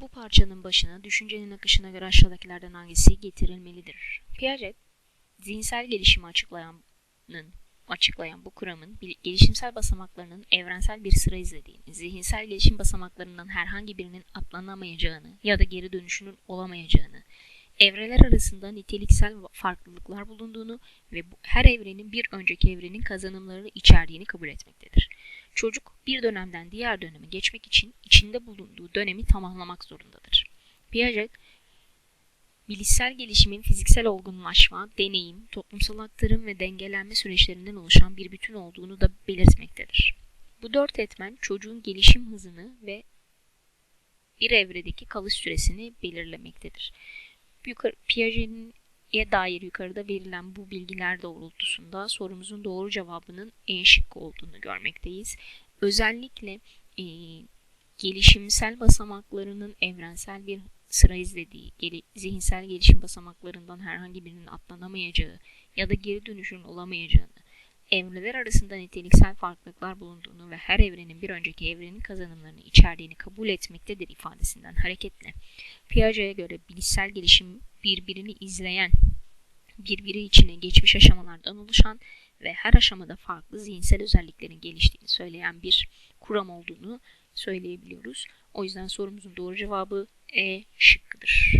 Bu parçanın başına düşüncenin akışına göre aşağıdakilerden hangisi getirilmelidir? Piaget, zihinsel gelişimi açıklayanın açıklayan bu kuramın gelişimsel basamaklarının evrensel bir sıra izlediğini, zihinsel gelişim basamaklarından herhangi birinin atlanamayacağını ya da geri dönüşünün olamayacağını, evreler arasında niteliksel farklılıklar bulunduğunu ve bu, her evrenin bir önceki evrenin kazanımlarını içerdiğini kabul etmektedir. Çocuk bir dönemden diğer döneme geçmek için içinde bulunduğu dönemi tamamlamak zorundadır. Piaget, bilişsel gelişimin fiziksel olgunlaşma, deneyim, toplumsal aktarım ve dengelenme süreçlerinden oluşan bir bütün olduğunu da belirtmektedir. Bu dört etmen çocuğun gelişim hızını ve bir evredeki kalış süresini belirlemektedir. Piaget'in dair yukarıda verilen bu bilgiler doğrultusunda sorumuzun doğru cevabının E şıkkı olduğunu görmekteyiz. Özellikle e, gelişimsel basamaklarının evrensel bir sıra izlediği, geri, zihinsel gelişim basamaklarından herhangi birinin atlanamayacağı ya da geri dönüşün olamayacağını, evreler arasında niteliksel farklılıklar bulunduğunu ve her evrenin bir önceki evrenin kazanımlarını içerdiğini kabul etmektedir ifadesinden hareketle. Piaget'e göre bilişsel gelişim birbirini izleyen, birbiri içine geçmiş aşamalardan oluşan ve her aşamada farklı zihinsel özelliklerin geliştiğini söyleyen bir kuram olduğunu söyleyebiliyoruz. O yüzden sorumuzun doğru cevabı E şıkkıdır.